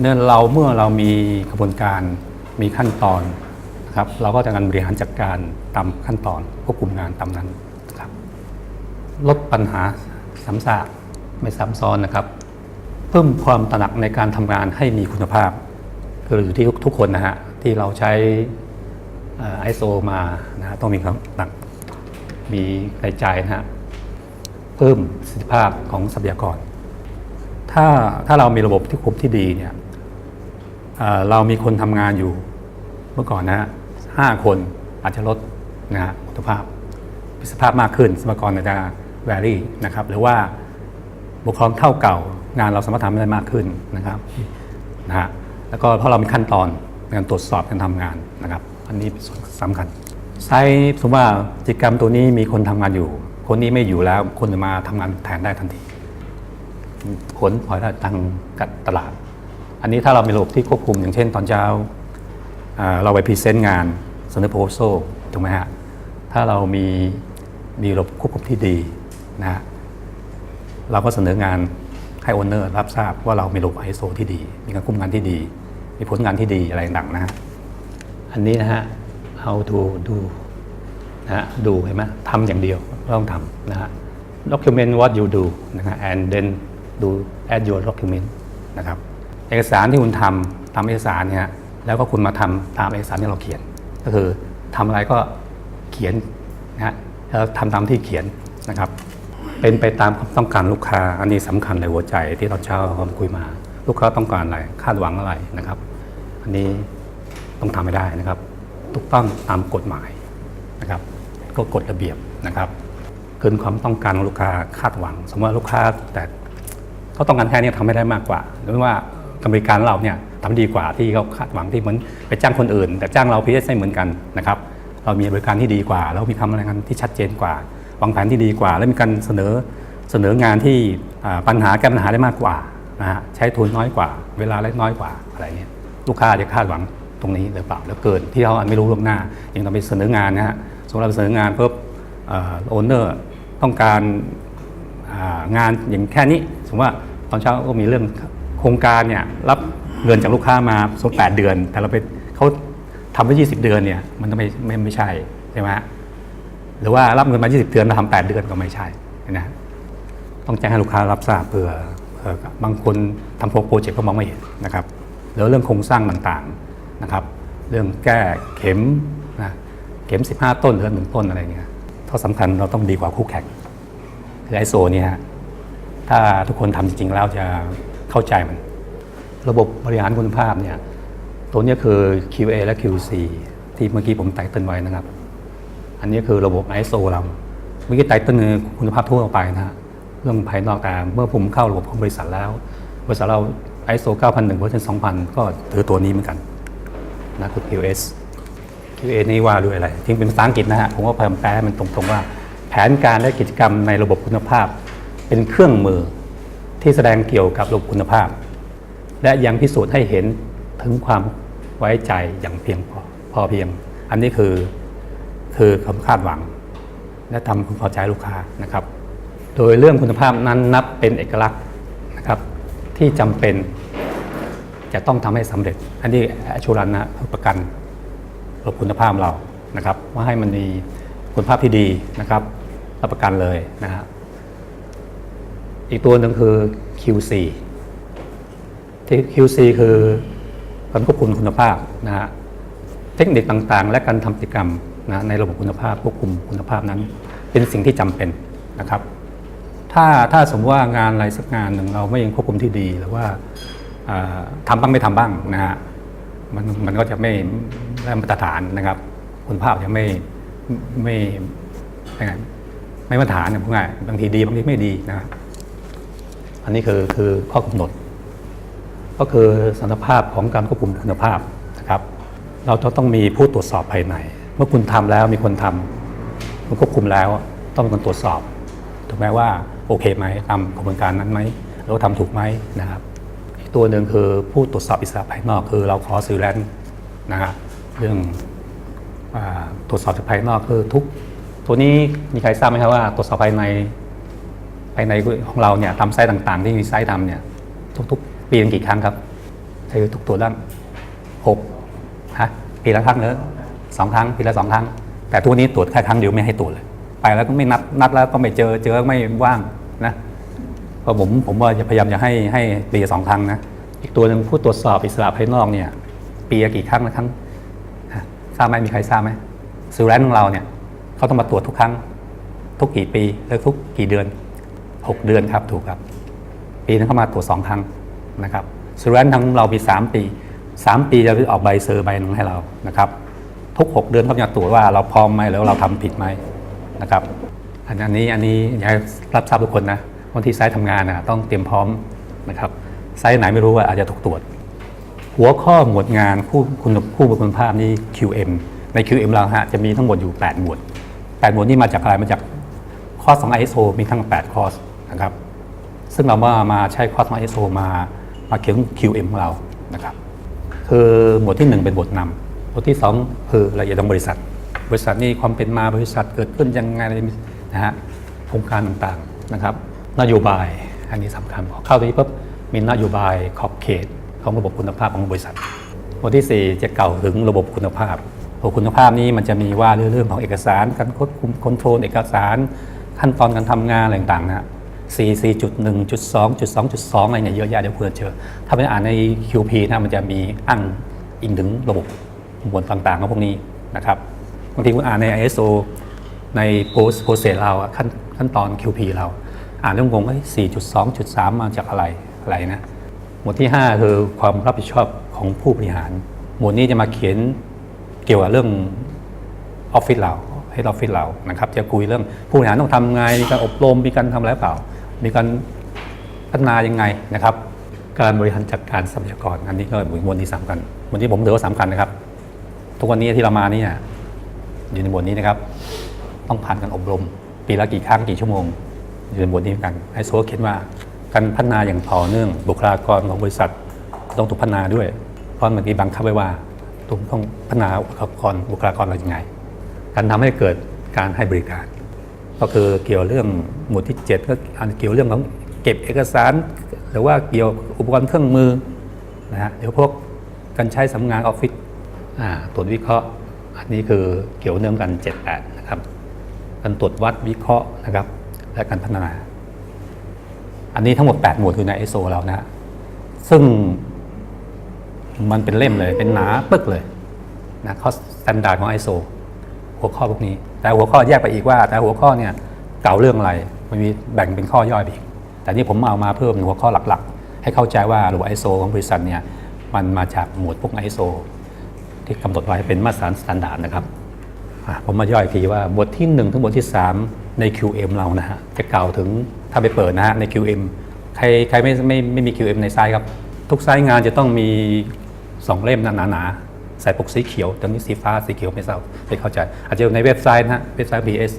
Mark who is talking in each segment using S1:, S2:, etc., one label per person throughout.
S1: เนี่ยเราเมื่อเรามีกระบวนการมีขั้นตอนนะครับเราก็จะการบริหารจัดการตามขั้นตอนควบคุมงานตามนั้นนะครับลดปัญหาซ้ำซากไม่ซ้ำซ้อนนะครับ เพิ่มความตระหนักในการทำงานให้มีคุณภาพคืออยู่ที่ทุกคนนะฮะที่เราใช้ไอโซมานะต้องมีความตระหนักมีรายจ่ายนะฮะเพิ่มประสิทธิภาพของทรัพยากร ถ้าถ้าเรามีระบบที่คุมที่ดีเนี่ย เรามีคนทำงานอยู่เมื่อก่อนนะฮะห้าคนอาจจะลดนะฮะคุณภาพประสิทธิภาพมากขึ้นสมกรอาจจะแวรี่นะครับหรือว่าบุคคลเท่าเก่างานเราสามารถทำได้มากขึ้นนะครับนะฮะแล้วก็เพราะเรามีขั้นตอนในการตรวจสอบการทำงานนะครับ อันนี้เป็นส่วนสำคัญไซต์สมมติว่ากิจกรรมตัวนี้มีคนทำงานอยู่ คนนี้ไม่อยู่แล้วคนอื่นมาทำงานแทนได้ทันที ผลพลอยได้ทางตลาด อันนี้ถ้าเรามีระบบที่ควบคุมอย่างเช่นตอนเช้าเราไปพรีเซนต์งานเสนอโพสโซถูกไหมฮะ ถ้าเรามีมีระบบควบคุมที่ดีนะฮะเราก็เสนองานให้โอนเนอร์รับทราบว่าเรามีระบบ ISO ที่ดี มีการควบคุมงานที่ดี มีผลงานที่ดีอะไรต่างๆนะฮะอันนี้นะฮะ how to do นะฮะดูเห็นไหมทำอย่างเดียวต้องทำนะฮะ document what you do นะฮะ and then do add your document นะครับ เอกสารที่คุณทำตามเอกสารเนี่ยแล้วก็คุณมาทำตามเอกสารที่เราเขียน ก็คือทำอะไรก็เขียนนะฮะแล้วทำตามที่เขียนนะครับ เป็นไปตามความต้องการลูกค้าอันนี้สำคัญในหัวใจที่ตอนเช้าเราคุยมา ลูกค้าต้องการอะไรคาดหวังอะไรนะครับ อันนี้ต้องทำให้ได้นะครับถูกต้องตามกฎหมายนะครับก็กฎระเบียบนะครับ เกินความต้องการของลูกค้าคาดหวัง สมมติว่าลูกค้าแต่เขาต้องการแค่นี้ทำไม่ได้มากกว่าหรือว่า กรบริการเราเนี่ยทำดีกว่าที่เขาคาดหวังที่เหมือนไปจ้างคนอื่น แต่จ้างเราพีเอสไม่เหมือนกันนะครับเรามีบริการที่ดีกว่า เรามีคำรายงานที่ชัดเจนกว่าวางแผนที่ดีกว่า และมีการเสนอเสนองานที่ปัญหาแก้ปัญหาได้มากกว่านะฮะใช้ทุนน้อยกว่า เวลาเล็กน้อยกว่าอะไรเงี้ยลูกค้าจะคาดหวังตรงนี้หรือเปล่าแล้วเกินที่เขาไม่รู้ล่วงหน้า อย่างเราไปเสนองานนะฮะสมมติเราเสนองานเพิ่มโอนเนอร์ต้องการงานอย่างแค่นี้ สมมติว่าตอนเช้าก็มีเรื่อง โครงการเนี่ยรับเงินจากลูกค้ามาสมแปดเดือน แต่เราไปเขาทำไว้ยี่สิบเดือนเนี่ยมันไม่ไม่ไม่ใช่ใช่ไหมหรือว่ารับเงินมา 20 เดือนมาทำ8เดือนก็ไม่ใช่นะต้องแจ้งให้ลูกค้ารับทราบเผื่อบางคนทำโปรเจกต์ก็มองไม่เห็นนะครับแล้วเรื่องโครงสร้างต่างๆนะครับ เรื่องแก้เข็มนะเข็ม 15 ต้นหรือหนึ่งต้นอะไรเงี้ยถ้าสำคัญเราต้องดีกว่าคู่แข่งคือไอโซเนี่ยฮะถ้าทุกคนทำจริงๆแล้วจะ เข้าใจมัน ระบบบริหารคุณภาพเนี่ยตัวนี้คือ QA และ QC ที่เมื่อกี้ผมไต่เต้นไว้นะครับ อันนี้คือระบบ ISO เราเมื่อกี้ไตเติ้ลคุณภาพทั่วไปนะฮะเรื่องภายนอกแต่เมื่อผมเข้าระบบของบริษัทแล้วบริษัทเรา ISO 9001เวอร์ชัน2000 ก็ถือตัวนี้เหมือนกันนะคือ QS QA นี่ว่าด้วยอะไรจริงเป็นภาษาอังกฤษนะฮะผมก็พยายามแปลให้มันตรงๆว่า แผนการและกิจกรรมในระบบคุณภาพ เป็นเครื่องมือ ที่แสดงเกี่ยวกับระบบคุณภาพ และยังพิสูจน์ให้เห็นถึงความไว้ใจอย่างเพียงพอพอเพียง อันนี้คือคือความคาดหวัง และทำความพอใจลูกค้านะครับ โดยเรื่องคุณภาพนั้นนับเป็นเอกลักษณ์นะครับ ที่จำเป็นจะต้องทำให้สำเร็จ อันนี้ชูรันนะประกันระบบคุณภาพเรานะครับ ว่าให้มันมีคุณภาพที่ดีนะครับรับประกันเลยนะครับ อีกตัวหนึ่งคือ QC ที่ QC คือการควบคุมคุณภาพนะฮะเทคนิคต่างๆ และการทำกิจกรรมนะในระบบคุณภาพควบคุมคุณภาพนั้น เป็นสิ่งที่จำเป็นนะครับ ถ้าถ้าสมมติว่างานอะไรสักงานหนึ่งเราไม่ยังควบคุมที่ดีหรือว่าทำาบ้างไม่ทำบ้างนะฮะมันมันก็จะไม่ได้มาตรฐานนะครับ คุณภาพจะไม่ไม่ไม่มาตรฐานนี่ยพวกง่ายบางทีดีบางทีไม่ดีนะครับ อันนี้คือคือข้อกำหนด ก็คือสันภาพของการควบคุมคุณภาพนะครับ เราจะต้องมีผู้ตรวจสอบภายใน เมื่อคุณทำแล้วมีคนทำคุณควบคุมแล้วต้องมีคนตรวจสอบถูกไหมว่าโอเคไหมตามกระบวนการนั้นไหมแล้วทำถูกไหมนะครับอีกตัวหนึ่งคือผู้ตรวจสอบอิสระภายนอกคือเราขอซื้อแลนซ์นะฮะเรื่องอตรวจสอบจากภายนอกคือทุก ตัวนี้มีใครทราบไหมครับว่าตรวจสอบภายในายในของเราเนี่ยทำไซต์ต่างๆ ที่มีไซต์ทำเนี่ยทุกๆปีกี่ครั้งครับใช้ทุกตัวด้านหกฮะปีละครั้งเนอะสองครั้งปีละสองครั้ง แต่ทุกนี้ตรวจแค่ครั้งเดียวไม่ให้ตรวจเลย ไปแล้วก็ไม่นัดนัดแล้วก็ไม่เจอเจอไม่ว่างนะเพราะผมผมว่าจะพยายามจะให้ให้ปีละสองครั้งนะอีกตัวหนึ่งผู้ตรวจสอบอิสระภายนอกเนี่ย ปีละกี่ครั้งละครั้งทราบไหมมีใครทราบไหมซูแรนของเราเนี่ยเขาต้องมาตรวจทุกครั้ง ทุกกี่ปีแล้วทุกกี่เดือน หกเดือนครับถูกครับ ปีนึงเข้ามาตรวจสองครั้งนะครับสุรนทั้งเรามีสามปีสามปีจะออกใบเซอร์ใบหนึ่งให้เรานะครับ ทุกหกเดือนเขาจะตรวจว่าเราพร้อมไหมแล้วเราทำผิดไหมนะครับอันนี้อันนี้อยากรับทราบทุกคนนะวันที่ไซต์ทำงานนะต้องเตรียมพร้อมนะครับไซต์ไหนไม่รู้ว่าอาจจะถูกตรวจ หัวข้อหมวดงานคู่คุณคู่บุคคลภาพนี่ QM ใน QM เราฮะจะมีทั้งหมดอยู่ 8 หมวด 8 หมวดนี่มาจากอะไรมาจากคอร์สของ ISO มีทั้ง 8 คอร์ส นะครับ ซึ่งเรามามาใช้คอร์สของ ISO มามาเขียน QM ของเรานะครับ คือหมวดที่ 1 เป็นบทนำหมวดที่ 2 คือละเอียดของบริษัท บริษัทนี่ความเป็นมาบริษัทเกิดขึ้นยังไงอะไรนะฮะโครงการต่างๆนะครับ นโยบายอันนี้สำคัญพอเข้าตรงนี้ปุ๊บมีนโยบายขอบเขตของระบบคุณภาพของบริษัทหมวดที่ 4 จะเก่าถึงระบบคุณภาพระบบคุณภาพนี้มันจะมีว่าเรื่องของเอกสาร การควบคุมคอนโทรลเอกสาร ขั้นตอนการทำงานอะไรต่างๆนะ 4 4.1.2 2.2 อะไรเนี่ยเยอะแยะเดี๋ยวเพื่อนเจอ ถ้าไปอ่านใน QP นะมันจะมีอ้างอิงถึงระบบหมวดต่างๆของพวกนี้นะครับบางทีคุณอ่านใน ISO ใน post process เราขั้นขั้นตอน QP เรา อ่านเรื่องงงว่า4.2.3 มาจากอะไรอะไรนะหมวดที่ 5 คือความรับผิดชอบของผู้บริหาร หมวดนี้จะมาเขียนเกี่ยวกับเรื่องออฟฟิศเราให้ออฟฟิศเรานะครับ จะคุยเรื่องผู้บริหารต้องทำไงมีการอบรมมีการทำอะไรเปล่า มีการพัฒนายังไงนะครับ การบริหารจัดการทรัพยากร อันนี้ก็หมวดที่สำคัญหมวดที่ผมถือว่าสำคัญนะครับ ทุกวันนี้ที่เรามาเนี่ยอยู่ในหมวดนี้นะครับ ต้องผ่านการอบรม ปีละกี่ครั้งกี่ชั่วโมง อยู่ในบทนี้กันไอโซเขียนว่าการพัฒนาอย่างต่อเนื่อง บุคลากรของบริษัทต้องถูกพัฒนาด้วย เพราะมันมีบังคับไว้ว่าต้องพัฒนาบุคลากรบุคลากรเราอย่างไง การทำให้เกิดการให้บริการ ก็คือเกี่ยวเรื่องหมวดที่ 7 ก็อันเกี่ยวเรื่องของเก็บเอกสาร หรือว่าเกี่ยวอุปกรณ์เครื่องมือนะฮะเดี๋ยวพวกการใช้สำนักงานออฟฟิศตรวจวิเคราะห์ อันนี้คือเกี่ยวเนื่องกัน 78 นะครับการตรวจวัดวิเคราะห์นะครับ และการพัฒนา อันนี้ทั้งหมด 8 หมวดคือใน ISO เรานะฮะซึ่งมันเป็นเล่มเลยเป็นหนาปึกเลยนะข้อสแตนดาร์ดของ ISO หัวข้อพวกนี้ แต่หัวข้อแยกไปอีกว่า แต่หัวข้อเนี่ยเก่าเรื่องอะไรมันมีแบ่งเป็นข้อย่อยไปอีก แต่นี่ผมเอามาเพิ่มหัวข้อหลักๆ ให้เข้าใจว่าระบบ ISO ของบริษัทเนี่ยมันมาจากหมวดพวก ISO ที่กำหนดไว้เป็นมาตรฐานสแตนดาร์ดนะครับผมมาย่อยทีว่าบทที่ 1 ถึงบทที่ 3 ใน QM เรานะฮะจะกล่าวถึงถ้าไปเปิดนะฮะใน QM ใครใครไม่ไม่ไม่มี QM ในไซต์ครับ ทุกไซต์งานจะต้องมี 2 เล่มหนาๆ ใส่ปกสีเขียวตอนนี้สีฟ้าสีเขียวไม่ทราบไม่เข้าใจ อาจจะอยู่ในเว็บไซต์นะฮะเว็บไซต์ BS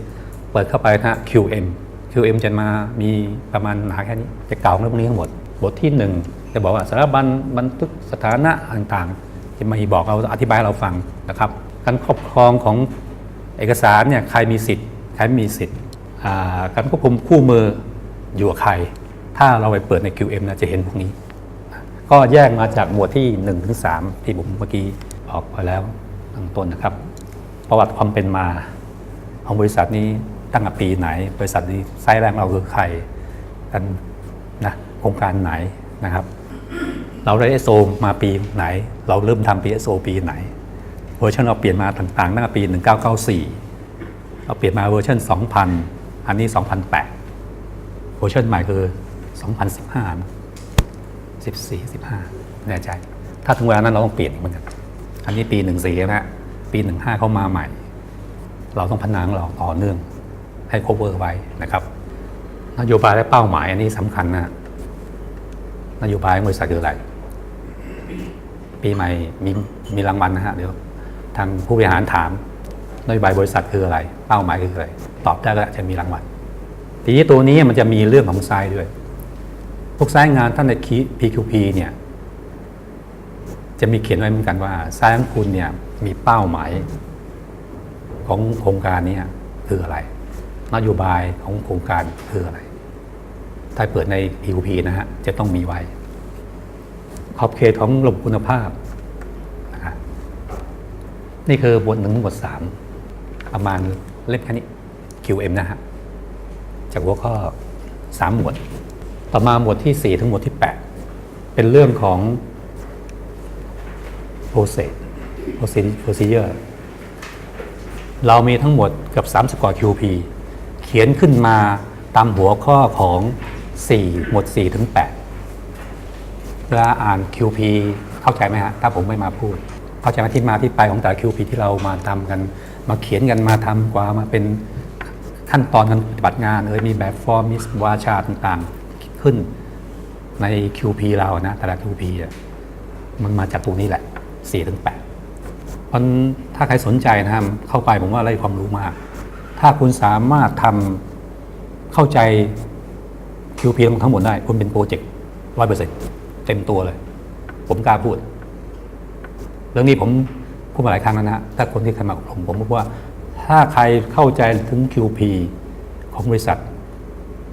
S1: เปิดเข้าไปนะฮะ QM QM จะมามีประมาณหนาแค่นี้ จะเก่าเรื่องพวกนี้ทั้งหมด บทที่ 1 จะบอกว่าสารบัญบันทึกสถานะต่างๆ จะมาบอกเราอธิบายเราฟังนะครับ การครอบครองของเอกสารเนี่ยใครมีสิทธิ์ใครไม่มีสิทธิ์การควบคุมคู่มืออยู่กับใคร ถ้าเราไปเปิดใน QM นะจะเห็นพวกนี้ ก็แยกมาจากหมวดที่1นถึงสที่ผมเมื่อกี้ บอกไปแล้วตั้งต้นนะครับ ประวัติความเป็นมาของบริษัทนี้ตั้งแต่ปีไหน บริษัทนี้ไส์แรกเราคือใครกันนะโครงการไหนนะครับ เราได้ ISO มาปีไหน เราเริ่มทำปี ISO ปีไหน เวอร์ชันเราเปลี่ยนมาต่างๆตั้งแต่ปี 1994 เราเปลี่ยนมาเวอร์ชัน2000 อันนี้ 2008 เวอร์ชันใหม่คือ 2015 14 15แน่ใจ ถ้าถึงเวลานั้นเราต้องเปลี่ยนเหมือนกัน นนี้ปี14นะฮะปี15เข้ามาใหม่ เราต้องพัฒนาของเราต่อเนื่องให้ cover ไว้นะครับนโยบายและเป้าหมายอันนี้สำคัญนะนโยบายของบริษัทคืออะไร ปีใหม่มีมีรางวัลนะฮะเดี๋ยวทางผู้บริหารถามนโยบายบริษัทคืออะไร เป้าหมายคืออะไร ตอบได้ก็จะมีรางวัลทีนี้ตัวนี้มันจะมีเรื่องของไซด์ด้วย พวกไซด์งานท่านใน PQP เนี่ย จะมีเขียนไว้เหมือนกันว่าไซด์ของคุณเนี่ยมีเป้าหมายของโครงการเนี้คืออะไร นโยบายของโครงการคืออะไร ถ้าเปิดใน PQP นะฮะจะต้องมีไว้ ขอบเขตของระบบคุณภาพนะนี่คือบทหนึ่งบทสามประมาณเล่มแค่นี้ QM นะฮะจากหัวข้อสามหมวด ต่อมาหมวดที่สี่ถึงหมวดที่แปดเป็นเรื่องของ process procedure เรามีทั้งหมดเกับ30กว่า QP เขียนขึ้นมาตามหัวข้อของ 4 หมวด4ถึง8เวลาอ่าน QP เข้าใจไหมฮะ ถ้าผมไม่มาพูด เข้าใจไหมที่มาที่ไปของแต่ละ QP ที่เรามาทำกัน มาเขียนกันมาทำกว่ามาเป็นขั้นตอนการปฏิบัติงานเอยมีแบบฟอร์มมีวาชาต่างๆ ขึ้นใน QP เรานะ แต่ละ QP มันมาจากตรงนี้แหละ 4ถึง8มันถ้าใครสนใจนะครับเข้าไปผมว่าได้ความรู้มาก ถ้าคุณสามารถทำเข้าใจ QP ทั้งหมดได้ คุณเป็นโปรเจกต์ร้อยเปอร์เซ็นต์เต็มตัวเลย ผมกล้าพูด เรื่องนี้ผมพูดมาหลายครั้งแล้วนะถ้าคนที่เคยมาอบรมผมบอกว่า ถ้าใครเข้าใจถึง QP ของบริษัท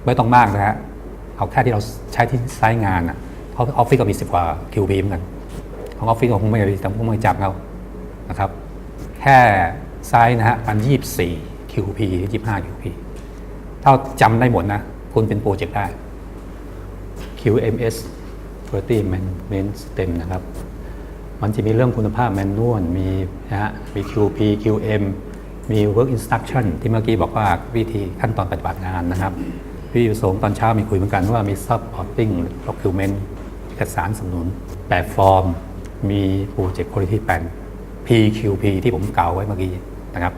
S1: ไม่ต้องมากนะฮะเอาแค่ที่เราใช้ที่ไซต์งานอะเพราะออฟฟิศก็มีสิบกว่า QP เหมือนกัน ของออฟฟิศก็คงไม่ได้แต่คงไม่จับเรานะครับ แค่ไซส์นะฮะมันยี่สี่ QP ยี่ห้า QP ถ้าจำได้หมดนะ คุณเป็นโปรเจกต์ได้ QMS Quality Management System นะครับ มันจะมีเรื่องคุณภาพแมนนวลมีนะฮะ มี QP QM มี Work Instruction ที่เมื่อกี้บอกว่าวิธีขั้นตอนปฏิบัติงานนะครับ พี่อยู่สงตอนเช้ามีคุยเหมือนกันว่ามี Supporting Document เอกสารสนุนแบบฟอร์ม มีโปรเจกต์คุณภาพแปน PQP ที่ผมกล่าวไว้เมื่อกี้นะครับ